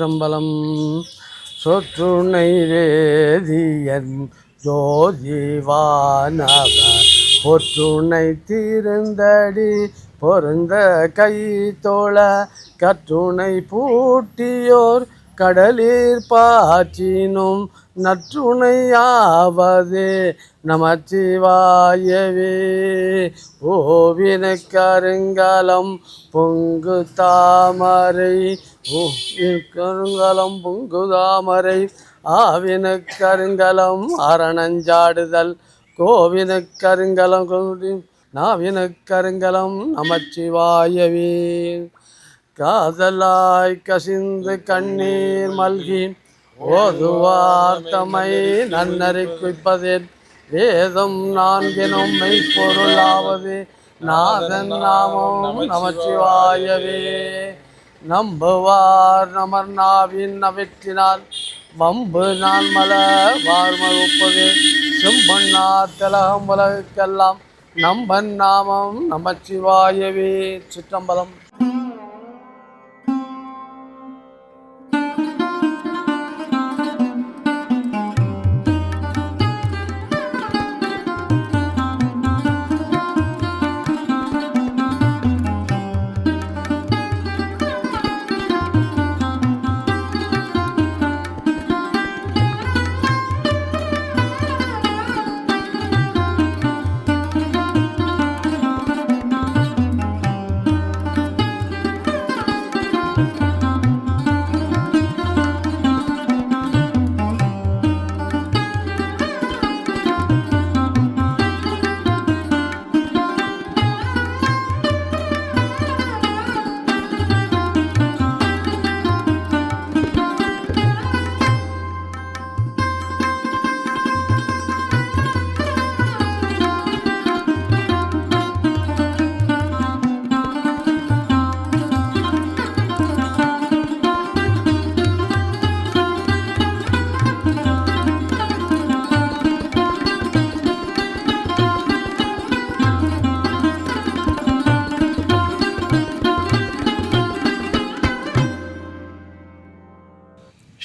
சிற்றம்பலம் சொற்றுணை வேதியன் ஜோதிவானவர். பொற்றுணை தீர்ந்தடி பொருந்த கை தோழ. கற்றுணை பூட்டியோர் கடலிற் பாற்றினும் நற்றுணையாவதே நமச்சிவாயவே. ஓவின கருங்கலம் பொங்கு தாமரை கருங்கலம் பொங்கு தாமரை ஆவின கருங்கலம் அரணஞ்சாடுதல் கோவின கருங்கலம் நாவின கருங்கலம் நமச்சிவாயவே. காதலாய் கசிந்து கண்ணீர் மல்கி ஓதுவார்த்தமை நன்னறி குவிப்பதில் வேதம் நான்கினும் மெய்ப்பொருளாவது. நாதன் நாமம் நமச்சிவாயவே. நம்புவார் நமர் நாவின் நவிற்றினால். வம்பு நான் மல வார்மகுப்பது செம்பண்ணா திலகம் உலகுக்கெல்லாம். நம்பன் நாமம் நமச்சிவாயவே. சிற்றம்பலம்.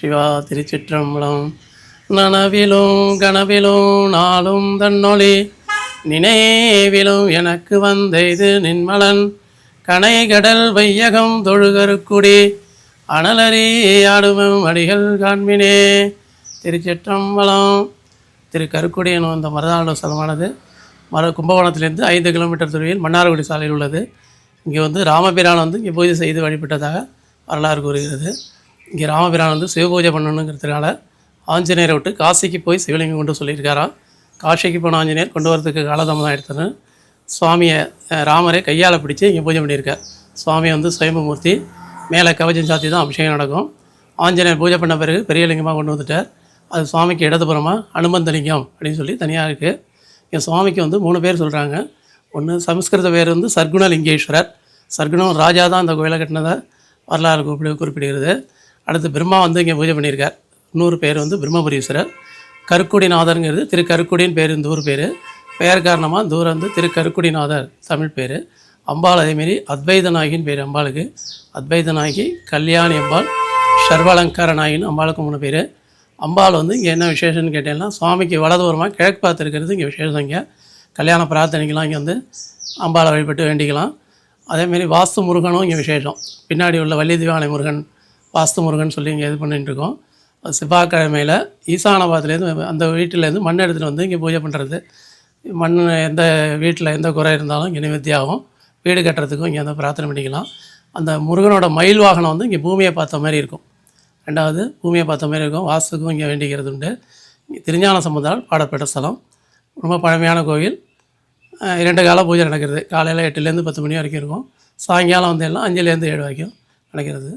சிவா திருச்சிற்றம்பலம். நனவிலும் கனவிலும் நாளும் தன்னொளி. நினைவிலும் எனக்கு வந்த இது நின்மலன். கனை கடல் வையகம் தொழுகருக்குடி. அனலறி ஆடுவம் அடிகள் காண்பினே. திருச்சிற்றம்பலம். திரு கருக்குடி எனும் அந்த மருதாள ஸ்தலமானது மர கும்பகோணத்திலிருந்து ஐந்து கிலோமீட்டர் தொலைவில் மன்னார்குடி சாலையில் உள்ளது. இங்கே வந்து ராமபிரான் வந்து இங்கே பூஜை செய்து வழிபட்டதாக வரலாறு கூறுகிறது. இங்கே ராமபிரான் வந்து சிவபூஜை பண்ணணுங்கிறதுனால ஆஞ்சநேயரை விட்டு காசிக்கு போய் சிவலிங்கம் கொண்டு சொல்லியிருக்காராம் காசிக்கு போன ஆஞ்சநேயர் கொண்டு வரதுக்கு காலதாமதம் ஆயிடுத்துன்னு சுவாமியை ராமரை கையால் பிடிச்சி இங்கே பூஜை பண்ணியிருக்கார். சுவாமி வந்து சுயம்பமூர்த்தி மேலே கவச்சம் சாத்தி தான் அபிஷேகம் நடக்கும். ஆஞ்சநேயர் பூஜை பண்ண பிறகு பெரிய லிங்கமாக கொண்டு வந்துட்டார். அது சுவாமிக்கு இடதுபுறமாக அனுமந்த லிங்கம் அப்படின்னு சொல்லி தனியாக இருக்குது என் சுவாமிக்கு வந்து மூணு பேர் சொல்கிறாங்க ஒன்று சமஸ்கிருத பேர் வந்து சர்க்குணலிங்கேஸ்வரர். சர்க்குணம் ராஜா தான் அந்த கோயிலை கட்டினதை வரலாறு குறிப்பிட குறிப்பிடுகிறது. அடுத்து பிரம்மா வந்து இங்கே பூஜை பண்ணியிருக்கார். இன்னொரு பேர் வந்து பிரம்மபுரீஸ்வரர். கருக்குடிநாதருங்கிறது திரு கருக்குடின்னு பேர் இந்த ஊர் பேர். பெயர் காரணமாக தூரம் வந்து திரு கருக்குடிநாதர் தமிழ் பேர். அம்பாள் அதேமாரி அத்வைத நாயகின்னு பேர் அம்பாளுக்கு. அத்வைத நாயகி கல்யாணி அம்பாள் சர்வாலங்கார நாயகின்னு அம்பாளுக்கு மூணு பேர். அம்பாள் வந்து இங்கே என்ன விசேஷம்னு கேட்டேன்னா சுவாமிக்கு வலதுபுறமாக கிழக்கு பார்த்து இருக்கிறது இங்கே விசேஷம் இங்கே. கல்யாண பிரார்த்தனைக்கெலாம் இங்கே வந்து அம்பாளை வழிபட்டு வேண்டிக்கலாம். அதேமாரி வாஸ்து முருகனும் இங்கே விசேஷம். பின்னாடி உள்ள வள்ளி திவானை முருகன் வாஸ்து முருகன் சொல்லி இங்கே இது பண்ணிட்டுருக்கோம் செவ்வாய்க்கிழமையில் ஈசானபாத்துலேருந்து அந்த வீட்டிலேருந்து மண் எடுத்துகிட்டு வந்து இங்கே பூஜை பண்ணுறது மண் எந்த வீட்டில் எந்த குறை இருந்தாலும் இங்கே நிவர்த்தியாகும் வீடு கட்டுறதுக்கும் இங்கே வந்து பிரார்த்தனை பண்ணிக்கலாம். அந்த முருகனோட மயில் வாகனம் வந்து இங்கே பூமியை பார்த்த மாதிரி இருக்கும். ரெண்டாவது பூமியை பார்த்த மாதிரி இருக்கும். வாஸ்துக்கும் இங்கே வேண்டிக்கிறது உண்டு. இங்கே திருஞான சம்பந்தால் பாடப்பட்ட ஸ்தலம். ரொம்ப பழமையான கோவில். இரண்டு கால பூஜை நடக்கிறது. காலையில் எட்டுலேருந்து பத்து மணி வரைக்கும் இருக்கும். சாயங்காலம் வந்து எல்லாம் அஞ்சுலேருந்து ஏழு வரைக்கும் நடக்கிறது.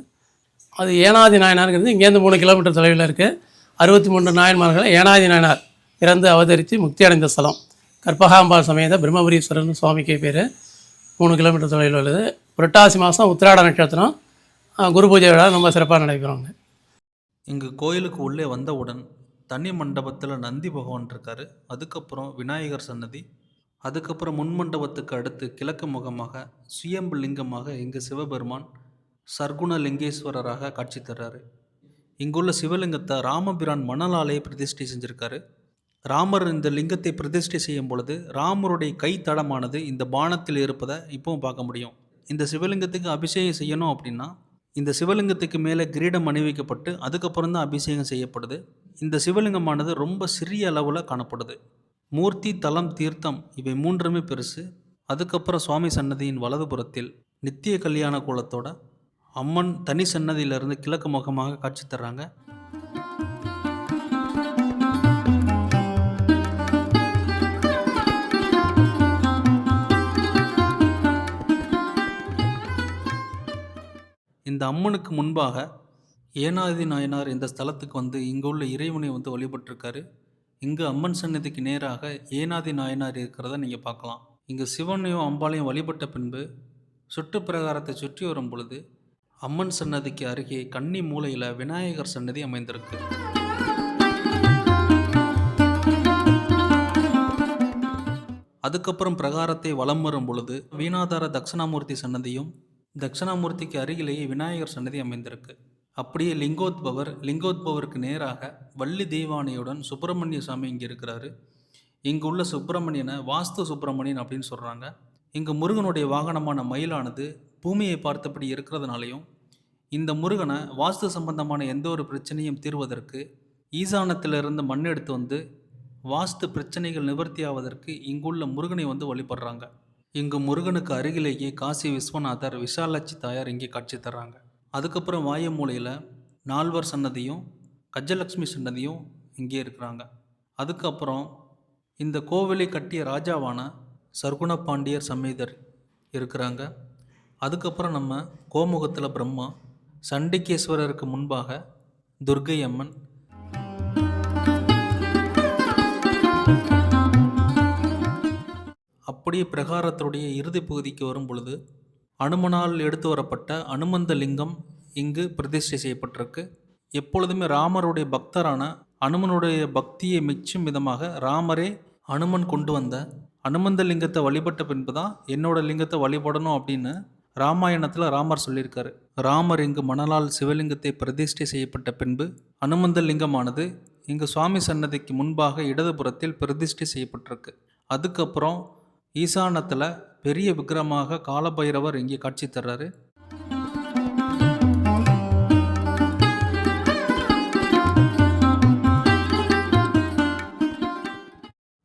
அது ஏனாதி நாயனாருங்கிறது இங்கேருந்து மூணு கிலோமீட்டர் தொலைவில் இருக்குது அறுபத்தி மூன்று நாயன்மார்களை ஏனாதி நாயனார் இறந்து அவதரித்து முக்தி அடைந்த ஸ்தலம். கற்பகாம்பாள் சமேத பிரம்மபுரீஸ்வரன் சுவாமிக்கு பேர். மூணு கிலோமீட்டர் தொலைவில் உள்ளது. புரட்டாசி மாதம் உத்திராட நட்சத்திரம். குரு பூஜை விழா ரொம்ப சிறப்பாக நடைபெறுவாங்க இங்கு கோயிலுக்கு உள்ளே வந்தவுடன் தனி மண்டபத்தில் நந்தி பகவான் இருக்காரு. அதுக்கப்புறம் விநாயகர் சன்னதி. அதுக்கப்புறம் முன் மண்டபத்துக்கு அடுத்து கிழக்கு முகமாக சுயம்பு லிங்கமாக இங்கு சிவபெருமான் சர்க்குண லிங்கேஸ்வரராக காட்சி தர்றாரு. இங்குள்ள சிவலிங்கத்தை ராமபிரான் மணலாலே பிரதிஷ்டை செஞ்சுருக்காரு. ராமர் இந்த லிங்கத்தை பிரதிஷ்டை செய்யும் பொழுது ராமருடைய கை தடமானது இந்த பானத்தில் இருப்பதை இப்போவும் பார்க்க முடியும். இந்த சிவலிங்கத்துக்கு அபிஷேகம் செய்யணும் அப்படின்னா இந்த சிவலிங்கத்துக்கு மேலே கிரீடம் அணிவிக்கப்பட்டு அதுக்கப்புறம் தான் அபிஷேகம் செய்யப்படுது. இந்த சிவலிங்கமானது ரொம்ப சிறிய அளவில் காணப்படுது. மூர்த்தி தலம் தீர்த்தம் இவை மூன்றுமே பெருசு. அதுக்கப்புறம் சுவாமி சன்னதியின் வலதுபுறத்தில் நித்திய கல்யாண கோலத்தோட அம்மன் தனி சன்னதியிலிருந்து கிழக்கு முகமாக காட்சி தர்றாங்க. இந்த அம்மனுக்கு முன்பாக ஏனாதி நாயனார் இந்த ஸ்தலத்துக்கு வந்து இங்கே உள்ள இறைவனை வந்து வழிபட்டிருக்காரு. இங்கு அம்மன் சன்னதிக்கு நேராக ஏனாதி நாயனார் இருக்கிறத நீங்கள் பார்க்கலாம். இங்கு சிவனையும் அம்பாளையும் வழிபட்ட பின்பு சுற்று பிரகாரத்தை சுற்றி வரும் பொழுது அம்மன் சன்னதிக்கு அருகே கன்னி மூலையில் விநாயகர் சன்னதி அமைந்திருக்கு. அதுக்கப்புறம் பிரகாரத்தை வலம் வரும் பொழுது வீணாதார தட்சிணாமூர்த்தி சன்னதியும் தட்சிணாமூர்த்திக்கு அருகிலேயே விநாயகர் சன்னதி அமைந்திருக்கு. அப்படியே லிங்கோத்பவர் லிங்கோத்பவருக்கு நேராக வள்ளி தெய்வானையுடன் சுப்பிரமணிய சாமி இங்கே இருக்கிறாரு இங்கு உள்ள சுப்பிரமணியனை வாஸ்து சுப்பிரமணியன் அப்படின்னு சொல்கிறாங்க இங்கு முருகனுடைய வாகனமான மயிலானது பூமியை பார்த்தபடி இருக்கிறதுனாலையும் இந்த முருகனை வாஸ்து சம்பந்தமான எந்த ஒரு பிரச்சனையும் தீர்வதற்கு ஈசானத்திலிருந்து மண் எடுத்து வந்து வாஸ்து பிரச்சனைகள் நிவர்த்தி ஆவதற்கு இங்குள்ள முருகனை வந்து வழிபடுறாங்க. இங்கு முருகனுக்கு அருகிலேயே காசி விஸ்வநாதர் விஷாலாட்சி தாயார் இங்கே காட்சி தர்றாங்க. அதுக்கப்புறம் வாயமூலையில் நால்வர் சன்னதியும் கஜலட்சுமி சன்னதியும் இங்கே இருக்கிறாங்க. அதுக்கப்புறம் இந்த கோவிலை கட்டிய ராஜாவான சர்க்குண பாண்டியர் சமேதர் இருக்கிறாங்க. அதுக்கப்புறம் நம்ம கோமுகத்தில் பிரம்மா சண்டிகேஸ்வரருக்கு முன்பாக துர்க்கை அம்மன். அப்படியே பிரகாரத்துடைய இறுதி பகுதிக்கு வரும் பொழுது அனுமனால் எடுத்து வரப்பட்ட அனுமந்த லிங்கம் இங்கு பிரதிஷ்டை செய்யப்பட்டிருக்கு. எப்பொழுதுமே ராமருடைய பக்தரான அனுமனுடைய பக்தியை மிச்சும் விதமாக ராமரே அனுமன் கொண்டு வந்த அனுமந்த லிங்கத்தை வழிபட்ட பின்பு தான் என்னோட லிங்கத்தை வழிபடணும் அப்படின்னு ராமாயணத்தில் ராமர் சொல்லியிருக்காரு. ராமர் இங்கு மணலால் சிவலிங்கத்தை பிரதிஷ்டை செய்யப்பட்ட பின்பு அனுமந்த லிங்கமானது இங்கு சுவாமி சன்னதிக்கு முன்பாக இடதுபுறத்தில் பிரதிஷ்டை செய்யப்பட்டிருக்கு. அதுக்கப்புறம் ஈசானத்தில் பெரிய விக்கிரமாக காலபைரவர் இங்கே காட்சி தர்றாரு.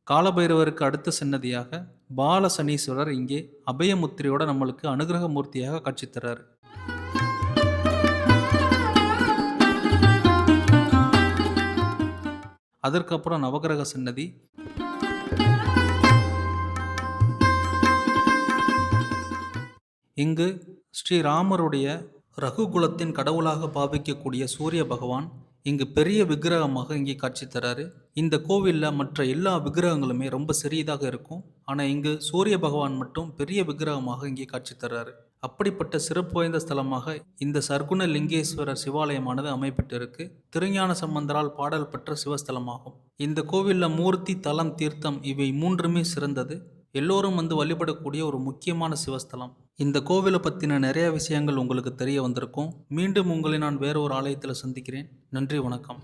காலபைரவருக்கு அடுத்த சன்னதியாக பால சனீஸ்வரர் இங்கே அபயமுத்திரையோட நம்மளுக்கு அனுகிரக மூர்த்தியாக காட்சி தர்றாரு அதற்கப்புறம் நவகிரக சன்னதி. இங்கு ஸ்ரீராமருடைய ரகுகுலத்தின் கடவுளாக பாவிக்கக்கூடிய சூரிய பகவான் இங்கு பெரிய விக்கிரகமாக இங்கே காட்சி தராரு. இந்த கோவிலில் மற்ற எல்லா விக்கிரகங்களுமே ரொம்ப சிறியதாக இருக்கும். ஆனால் இங்கு சூரிய பகவான் மட்டும் பெரிய விக்கிரகமாக இங்கே காட்சி தர்றாரு அப்படிப்பட்ட சிறப்பு வாய்ந்த ஸ்தலமாக இந்த சர்க்குண லிங்கேஸ்வரர் சிவாலயமானது அமைப்பட்டிருக்கு. திருஞான சம்பந்தரால் பாடல் பெற்ற சிவஸ்தலமாகும். இந்த கோவிலில் மூர்த்தி தலம் தீர்த்தம் இவை மூன்றுமே சிறந்தது. எல்லோரும் வந்து வழிபடக்கூடிய ஒரு முக்கியமான சிவஸ்தலம். இந்த கோவிலை பற்றின நிறைய விஷயங்கள் உங்களுக்கு தெரிய வந்திருக்கும். மீண்டும் உங்களை நான் வேற ஒரு ஆலயத்தில் சந்திக்கிறேன். நன்றி வணக்கம்.